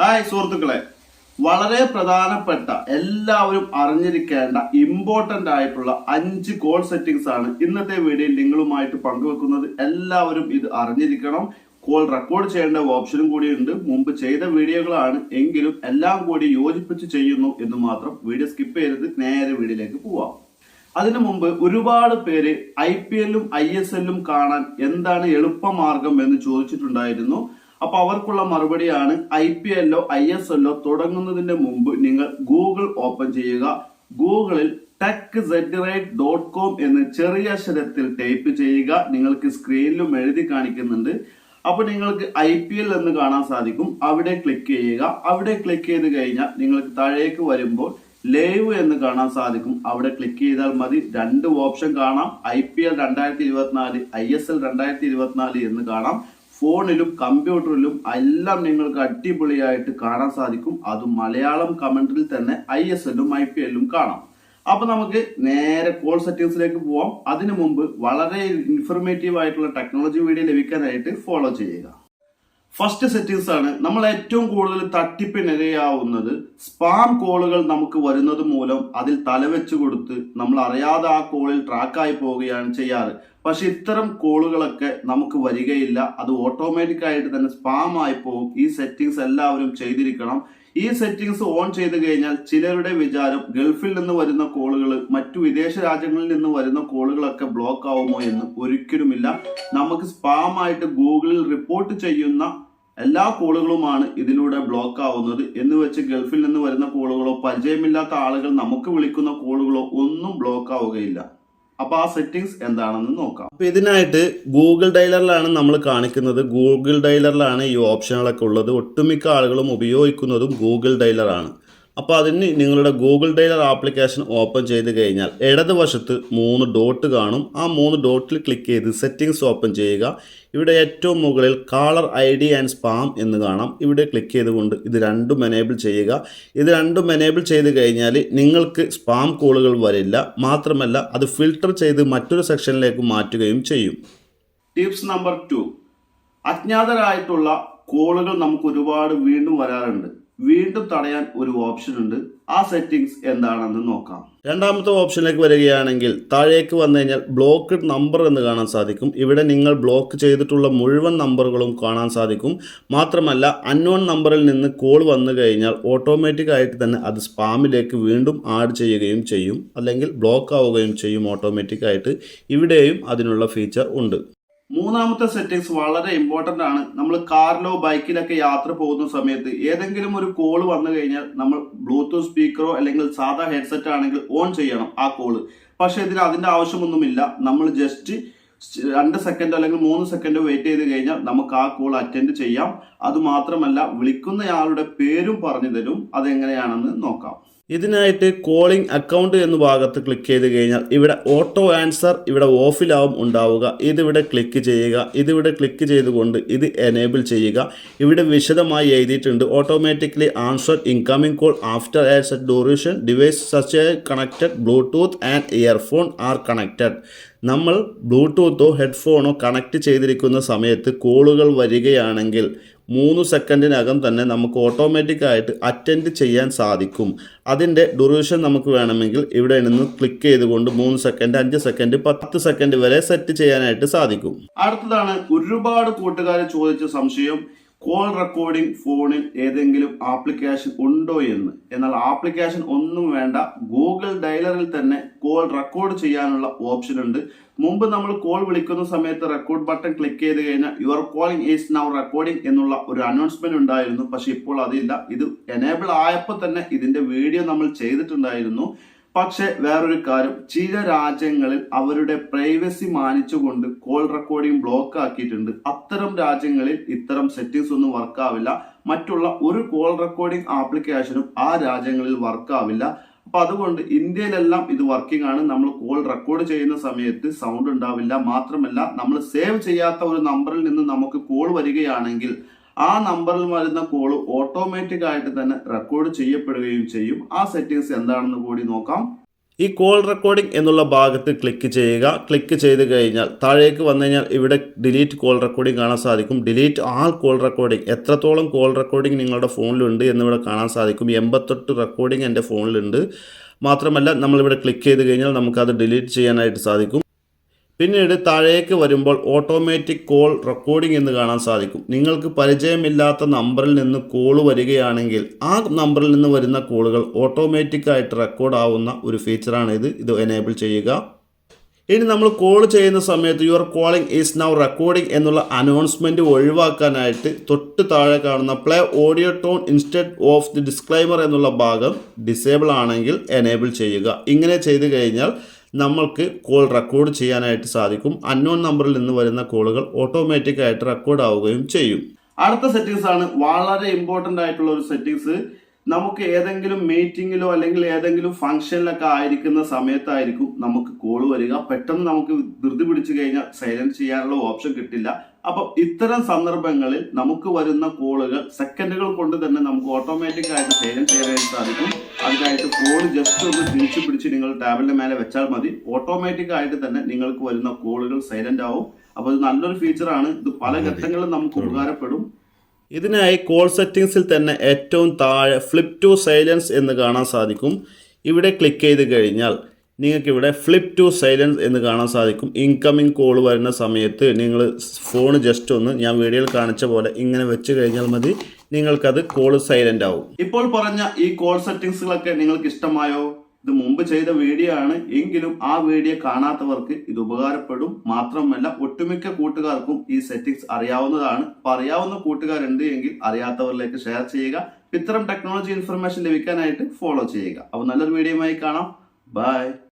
Hi സുഹൃത്തുക്കളെ. വളരെ പ്രധാനപ്പെട്ട എല്ലാവരും അറിഞ്ഞിരിക്കേണ്ട ഇമ്പോർട്ടന്റ് ആയിട്ടുള്ള അഞ്ച് കോൾ സെറ്റിംഗ്സ് ആണ് ഇന്നത്തെ വീഡിയോയിൽ നിങ്ങളുമായിട്ട് പങ്കുവെക്കുന്നത്. എല്ലാവരും ഇത് അറിഞ്ഞിരിക്കണം. കോൾ റെക്കോർഡ് ചെയ്യേണ്ട ഓപ്ഷനും കൂടിയുണ്ട് മുമ്പ് ചെയ്ത വീഡിയോകളാണ് എങ്കിലും എല്ലാം കൂടി യോജിപ്പിച്ച് ചെയ്യുന്നു എന്ന് മാത്രം വീഡിയോ സ്കിപ്പ് ചെയ്ത് നേരെ വീഡിയോയിലേക്ക് പോവാം. അതിനു മുമ്പ് ഒരുപാട് പേര് ഐ പി എല്ലും ഐ എസ് എല്ലും കാണാൻ എന്താണ് എളുപ്പമാർഗം എന്ന് ചോദിച്ചിട്ടുണ്ടായിരുന്നു. അപ്പൊ അവർക്കുള്ള മറുപടിയാണ് ഐ പി എല്ലോ ഐ എസ് എല്ലോ തുടങ്ങുന്നതിന്റെ മുമ്പ് നിങ്ങൾ ഗൂഗിൾ ഓപ്പൺ ചെയ്യുക. ഗൂഗിളിൽ ടെക് സെറ്ററൈറ്റ് ഡോട്ട് കോം എന്ന് ചെറിയ അക്ഷരത്തിൽ ടൈപ്പ് ചെയ്യുക. നിങ്ങൾക്ക് സ്ക്രീനിലും എഴുതി കാണിക്കുന്നുണ്ട്. അപ്പൊ നിങ്ങൾക്ക് ഐ പി എൽ എന്ന് കാണാൻ സാധിക്കും. അവിടെ ക്ലിക്ക് ചെയ്യുക. അവിടെ ക്ലിക്ക് ചെയ്ത് കഴിഞ്ഞാൽ നിങ്ങൾക്ക് താഴേക്ക് വരുമ്പോൾ ലൈവ് എന്ന് കാണാൻ സാധിക്കും. അവിടെ ക്ലിക്ക് ചെയ്താൽ മതി. രണ്ട് ഓപ്ഷൻ കാണാം. ഐ പി എൽ രണ്ടായിരത്തി ഇരുപത്തിനാല് ഐ എസ് എൽ രണ്ടായിരത്തി ഇരുപത്തിനാല് എന്ന് കാണാം. ഫോണിലും കമ്പ്യൂട്ടറിലും എല്ലാം നിങ്ങൾക്ക് അടിപൊളിയായിട്ട് കാണാൻ സാധിക്കും. അത് മലയാളം കമന്റിൽ തന്നെ ഐ എസ് എല്ലും ഐ പി എല്ലും കാണാം. അപ്പൊ നമുക്ക് നേരെ കോൾ സെറ്റിംഗ്സിലേക്ക് പോവാം. അതിനു മുമ്പ് വളരെ ഇൻഫർമേറ്റീവ് ആയിട്ടുള്ള ടെക്നോളജി വീഡിയോ ലഭിക്കാനായിട്ട് ഫോളോ ചെയ്യുക. ഫസ്റ്റ് സെറ്റിംഗ്സ് ആണ് നമ്മൾ ഏറ്റവും കൂടുതൽ തട്ടിപ്പിനിരയാവുന്നത്. സ്പാം കോളുകൾ നമുക്ക് വരുന്നത് മൂലം അതിൽ തലവെച്ച് കൊടുത്ത് നമ്മൾ അറിയാതെ ആ കോളിൽ ട്രാക്കായി പോവുകയാണ് ചെയ്യാറ്. പക്ഷെ ഇത്തരം കോളുകളൊക്കെ നമുക്ക് വരികയില്ല. അത് ഓട്ടോമാറ്റിക് ആയിട്ട് തന്നെ സ്പാം ആയി പോകും ഈ സെറ്റിങ്സ് എല്ലാവരും ചെയ്തിരിക്കണം. ഈ സെറ്റിങ്സ് ഓൺ ചെയ്ത് കഴിഞ്ഞാൽ ചിലരുടെ വിചാരം ഗൾഫിൽ നിന്ന് വരുന്ന കോളുകൾ മറ്റു വിദേശ രാജ്യങ്ങളിൽ നിന്ന് വരുന്ന കോളുകളൊക്കെ ബ്ലോക്ക് ആവുമോ എന്ന് ഒരിക്കലുമില്ല. നമുക്ക് സ്പാം ആയിട്ട് ഗൂഗിളിൽ റിപ്പോർട്ട് ചെയ്യുന്ന എല്ലാ കോളുകളുമാണ് ഇതിലൂടെ ബ്ലോക്ക് ആവുന്നത്. എന്ന് വെച്ച് ഗൾഫിൽ നിന്ന് വരുന്ന കോളുകളോ പരിചയമില്ലാത്ത ആളുകൾ നമുക്ക് വിളിക്കുന്ന കോളുകളോ ഒന്നും ബ്ലോക്ക് ആവുകയില്ല. അപ്പൊ ആ സെറ്റിംഗ്സ് എന്താണെന്ന് നോക്കാം. അപ്പൊ ഇതിനായിട്ട് ഗൂഗിൾ ഡൈലറിലാണ് നമ്മൾ കാണിക്കുന്നത്. ഗൂഗിൾ ഡൈലറിലാണ് ഈ ഓപ്ഷനുകളൊക്കെ ഉള്ളത്. ഒട്ടുമിക്ക ആളുകളും ഉപയോഗിക്കുന്നതും ഗൂഗിൾ ഡൈലറാണ് അപ്പോൾ അതിന് നിങ്ങളുടെ ഗൂഗിൾ ഡൈലർ ആപ്ലിക്കേഷൻ ഓപ്പൺ ചെയ്ത് കഴിഞ്ഞാൽ ഇടതുവശത്ത് മൂന്ന് ഡോട്ട് കാണും. ആ മൂന്ന് ഡോട്ടിൽ ക്ലിക്ക് ചെയ്ത് സെറ്റിങ്സ് ഓപ്പൺ ചെയ്യുക. ഇവിടെ ഏറ്റവും മുകളിൽ caller I D and spam എന്ന് കാണാം. ഇവിടെ ക്ലിക്ക് ചെയ്തുകൊണ്ട് ഇത് രണ്ടും എനേബിൾ ചെയ്യുക. ഇത് രണ്ടും എനേബിൾ ചെയ്ത് കഴിഞ്ഞാൽ നിങ്ങൾക്ക് സ്പാം കോളുകൾ വരില്ല. മാത്രമല്ല അത് ഫിൽട്ടർ ചെയ്ത് മറ്റൊരു സെക്ഷനിലേക്ക് മാറ്റുകയും ചെയ്യും. ടിപ്സ് നമ്പർ ടു അജ്ഞാതരായിട്ടുള്ള കോളുകൾ നമുക്ക് ഒരുപാട് വീണ്ടും വരാറുണ്ട്. വീണ്ടും തടയാൻ ഒരു ഓപ്ഷൻ ഉണ്ട്. ആ സെറ്റിംഗ്സ് എന്താണെന്ന് നോക്കാം. രണ്ടാമത്തെ ഓപ്ഷനിലേക്ക് വരികയാണെങ്കിൽ താഴേക്ക് വന്നു കഴിഞ്ഞാൽ ബ്ലോക്ക്ഡ് നമ്പർ എന്ന് കാണാൻ സാധിക്കും. ഇവിടെ നിങ്ങൾ ബ്ലോക്ക് ചെയ്തിട്ടുള്ള മുഴുവൻ നമ്പറുകളും കാണാൻ സാധിക്കും. മാത്രമല്ല അൺനോൺ നമ്പറിൽ നിന്ന് കോൾ വന്നു കഴിഞ്ഞാൽ ഓട്ടോമാറ്റിക് ആയിട്ട് തന്നെ അത് സ്പാമിലേക്ക് വീണ്ടും ആഡ് ചെയ്യുകയും ചെയ്യും. അല്ലെങ്കിൽ ബ്ലോക്ക് ആവുകയും ചെയ്യും ഓട്ടോമാറ്റിക് ആയിട്ട്. ഇവിടെയും അതിനുള്ള ഫീച്ചർ ഉണ്ട്. മൂന്നാമത്തെ സെറ്റിങ്സ് വളരെ ഇമ്പോർട്ടന്റ് ആണ്. നമ്മൾ കാറിലോ ബൈക്കിലൊക്കെ യാത്ര പോകുന്ന സമയത്ത് ഏതെങ്കിലും ഒരു കോൾ വന്നു കഴിഞ്ഞാൽ നമ്മൾ ബ്ലൂടൂത്ത് സ്പീക്കറോ അല്ലെങ്കിൽ സാധാ ഹെഡ്സെറ്റ് ആണെങ്കിൽ ഓൺ ചെയ്യണം ആ കോൾ പക്ഷെ ഇതിന് അതിന്റെ ആവശ്യമൊന്നുമില്ല. നമ്മൾ ജസ്റ്റ് രണ്ട് സെക്കൻഡോ അല്ലെങ്കിൽ മൂന്ന് സെക്കൻഡോ വെയിറ്റ് ചെയ്ത് കഴിഞ്ഞാൽ നമുക്ക് ആ കോൾ അറ്റൻഡ് ചെയ്യാം. അതുമാത്രമല്ല വിളിക്കുന്നയാളുടെ പേരും പറഞ്ഞു തരും. അതെങ്ങനെയാണെന്ന് നോക്കാം. ഇതിനായിട്ട് കോളിംഗ് അക്കൗണ്ട് എന്ന ഭാഗത്ത് ക്ലിക്ക് ചെയ്ത് കഴിഞ്ഞാൽ ഇവിടെ ഓട്ടോ ആൻസർ ഇവിടെ ഓഫിലാവും ഉണ്ടാവുക. ഇതിവിടെ ക്ലിക്ക് ചെയ്യുക. ഇതിവിടെ ക്ലിക്ക് ചെയ്തുകൊണ്ട് ഇത് എനേബിൾ ചെയ്യുക. ഇവിടെ വിശദമായി എഴുതിയിട്ടുണ്ട്. Automatically answer incoming call after set duration device such connected bluetooth and earphone are connected നമ്മൾ ബ്ലൂടൂത്തോ ഹെഡ്ഫോണോ കണക്ട് ചെയ്തിരിക്കുന്ന സമയത്ത് കോളുകൾ വരികയാണെങ്കിൽ മൂന്ന് സെക്കൻഡിനകം തന്നെ നമുക്ക് ഓട്ടോമാറ്റിക്കായിട്ട് അറ്റൻഡ് ചെയ്യാൻ സാധിക്കും. അതിന്റെ ഡ്യൂറേഷൻ നമുക്ക് വേണമെങ്കിൽ ഇവിടെ നിന്ന് ക്ലിക്ക് ചെയ്തുകൊണ്ട് മൂന്ന് സെക്കൻഡ് അഞ്ച് സെക്കൻഡ് പത്ത് സെക്കൻഡ് വരെ സെറ്റ് ചെയ്യാനായിട്ട് സാധിക്കും. അടുത്തതാണ് ഒരുപാട് കൂട്ടുകാർ ചോദിച്ച സംശയം. കോൾ റെക്കോർഡിംഗ് ഫോണിൽ ഏതെങ്കിലും ആപ്ലിക്കേഷൻ ഉണ്ടോ എന്ന്. എന്നാൽ ആപ്ലിക്കേഷൻ ഒന്നും വേണ്ട. ഗൂഗിൾ ഡയലറിൽ തന്നെ കോൾ റെക്കോർഡ് ചെയ്യാനുള്ള ഓപ്ഷൻ ഉണ്ട്. മുമ്പ് നമ്മൾ കോൾ വിളിക്കുന്ന സമയത്ത് റെക്കോർഡ് ബട്ടൺ ക്ലിക്ക് ചെയ്ത് കഴിഞ്ഞാൽ your calling is now recording എന്നുള്ള ഒരു അനൗൺസ്മെന്റ് ഉണ്ടായിരുന്നു. പക്ഷെ ഇപ്പോൾ അതില്ല. ഇത് എനേബിൾ ആയപ്പോൾ തന്നെ ഇതിന്റെ വീഡിയോ നമ്മൾ ചെയ്തിട്ടുണ്ടായിരുന്നു. പക്ഷെ വേറൊരു കാര്യം. ചില രാജ്യങ്ങളിൽ അവരുടെ പ്രൈവസി മാനിച്ചുകൊണ്ട് കോൾ റെക്കോർഡിംഗ് ബ്ലോക്ക് ആക്കിയിട്ടുണ്ട്. അത്തരം രാജ്യങ്ങളിൽ ഇത്തരം സെറ്റിംഗ്സ് ഒന്നും വർക്ക് ആവില്ല. മറ്റുള്ള ഒരു കോൾ റെക്കോർഡിംഗ് ആപ്ലിക്കേഷനും ആ രാജ്യങ്ങളിൽ വർക്ക് ആവില്ല. അപ്പൊ അതുകൊണ്ട് ഇന്ത്യയിലെല്ലാം ഇത് വർക്കിംഗ് ആണ്. നമ്മൾ കോൾ റെക്കോർഡ് ചെയ്യുന്ന സമയത്ത് സൗണ്ട് ഉണ്ടാവില്ല. മാത്രമല്ല നമ്മൾ സേവ് ചെയ്യാത്ത ഒരു നമ്പറിൽ നിന്ന് നമുക്ക് കോൾ വരികയാണെങ്കിൽ ആ നമ്പറിൽ വരുന്ന കോൾ ഓട്ടോമാറ്റിക് ആയിട്ട് തന്നെ റെക്കോർഡ് ചെയ്യപ്പെടുകയും ചെയ്യും. ആ സെറ്റിംഗ്സ് എന്താണെന്ന് കൂടി നോക്കാം. ഈ കോൾ റെക്കോർഡിംഗ് എന്നുള്ള ഭാഗത്ത് ക്ലിക്ക് ചെയ്യുക. ക്ലിക്ക് ചെയ്ത് കഴിഞ്ഞാൽ താഴേക്ക് വന്നു കഴിഞ്ഞാൽ ഇവിടെ ഡിലീറ്റ് കോൾ റെക്കോർഡിംഗ് കാണാൻ സാധിക്കും. ഡിലീറ്റ് ആൾ കോൾ റെക്കോർഡിംഗ് എത്രത്തോളം കോൾ റെക്കോർഡിംഗ് നിങ്ങളുടെ ഫോണിലുണ്ട് എന്നിവിടെ കാണാൻ സാധിക്കും. എൺപത്തെട്ട് റെക്കോർഡിംഗ് എന്റെ ഫോണിലുണ്ട്. മാത്രമല്ല നമ്മളിവിടെ ക്ലിക്ക് ചെയ്ത് കഴിഞ്ഞാൽ നമുക്കത് ഡിലീറ്റ് ചെയ്യാനായിട്ട് സാധിക്കും. പിന്നീട് താഴേക്ക് വരുമ്പോൾ ഓട്ടോമാറ്റിക് കോൾ റെക്കോർഡിംഗ് എന്ന് കാണാൻ സാധിക്കും. നിങ്ങൾക്ക് പരിചയമില്ലാത്ത നമ്പറിൽ നിന്ന് കോൾ വരികയാണെങ്കിൽ ആ നമ്പറിൽ നിന്ന് വരുന്ന കോളുകൾ ഓട്ടോമാറ്റിക്കായിട്ട് റെക്കോർഡ് ആവുന്ന ഒരു ഫീച്ചറാണ് ഇത്. ഇത് എനേബിൾ ചെയ്യുക. ഇനി നമ്മൾ കോൾ ചെയ്യുന്ന സമയത്ത് your calling is now recording എന്നുള്ള അനൗൺസ്മെന്റ് ഒഴിവാക്കാനായിട്ട് തൊട്ട് താഴെ കാണുന്ന play audio tone instead of the disclaimer എന്നുള്ള ഭാഗം ഡിസേബിൾ ആണെങ്കിൽ എനേബിൾ ചെയ്യുക. ഇങ്ങനെ ചെയ്തു കഴിഞ്ഞാൽ നമ്മൾക്ക് കോൾ റെക്കോർഡ് ചെയ്യാനായിട്ട് സാധിക്കും. അൺനോൺ നമ്പറിൽ നിന്ന് വരുന്ന കോളുകൾ ഓട്ടോമാറ്റിക് ആയിട്ട് റെക്കോർഡ് ആവുകയും ചെയ്യും. അടുത്ത സെറ്റിങ്സ് ആണ് വളരെ ഇമ്പോർട്ടന്റ് ആയിട്ടുള്ള ഒരു സെറ്റിങ്സ് നമുക്ക് ഏതെങ്കിലും മീറ്റിങ്ങിലോ അല്ലെങ്കിൽ ഏതെങ്കിലും ഫംഗ്ഷനിലൊക്കെ ആയിരിക്കുന്ന സമയത്തായിരിക്കും നമുക്ക് കോൾ വരിക. പെട്ടെന്ന് നമുക്ക് ധൃതി പിടിച്ചു കഴിഞ്ഞാൽ സൈലൻസ് ചെയ്യാനുള്ള ഓപ്ഷൻ കിട്ടില്ല. അപ്പൊ ഇത്തരം സന്ദർഭങ്ങളിൽ നമുക്ക് വരുന്ന കോളുകൾ സെക്കൻഡുകൾ കൊണ്ട് തന്നെ നമുക്ക് ഓട്ടോമാറ്റിക് ആയിട്ട് സൈലന്റ് ചെയ്യാൻ സാധിക്കും. അതിനായിട്ട് കോൾ ജസ്റ്റ് ഒന്ന് തിരിച്ചു പിടിച്ച് നിങ്ങൾ ടാബിന്റെ മേലെ വെച്ചാൽ മതി. ഓട്ടോമാറ്റിക് ആയിട്ട് തന്നെ നിങ്ങൾക്ക് വരുന്ന കോളുകൾ സൈലന്റ് ആവും. അപ്പോൾ ഇത് നല്ലൊരു ഫീച്ചറാണ് ഇത് പല ഘട്ടങ്ങളിലും നമുക്ക് ഉപകാരപ്പെടും. ഇതിനായി കോൾ സെറ്റിംഗ്സിൽ തന്നെ ഏറ്റവും താഴെ ഫ്ലിപ്പ് ടു സൈലൻസ് എന്ന് കാണാൻ സാധിക്കും. ഇവിടെ ക്ലിക്ക് ചെയ്ത് കഴിഞ്ഞാൽ നിങ്ങൾക്ക് ഇവിടെ ഫ്ലിപ്പ് ടു സൈലൻസ് എന്ന് കാണാൻ സാധിക്കും. ഇൻകമിംഗ് കോൾ വരുന്ന സമയത്ത് നിങ്ങൾ ഫോൺ ജസ്റ്റ് ഒന്ന് ഞാൻ വീഡിയോയിൽ കാണിച്ച പോലെ ഇങ്ങനെ വെച്ച് കഴിഞ്ഞാൽ മതി. നിങ്ങൾക്കത് കോൾ സൈലന്റ് ആവും. ഇപ്പോൾ പറഞ്ഞ ഈ കോൾ സെറ്റിംഗ്സുകളൊക്കെ നിങ്ങൾക്ക് ഇഷ്ടമായോ? ഇത് മുമ്പ് ചെയ്ത വീഡിയോ ആണ്. എങ്കിലും ആ വീഡിയോ കാണാത്തവർക്ക് ഇത് ഉപകാരപ്പെടും. മാത്രമല്ല ഒട്ടുമിക്ക കൂട്ടുകാർക്കും ഈ സെറ്റിങ്സ് അറിയാവുന്നതാണ്. അപ്പൊ അറിയാവുന്ന കൂട്ടുകാരുണ്ട് എങ്കിൽ അറിയാത്തവരിലേക്ക് ഷെയർ ചെയ്യുക. ഇത്തരം ടെക്നോളജി ഇൻഫർമേഷൻ ലഭിക്കാനായിട്ട് ഫോളോ ചെയ്യുക. അപ്പോൾ നല്ലൊരു വീഡിയോയുമായി കാണാം. ബൈ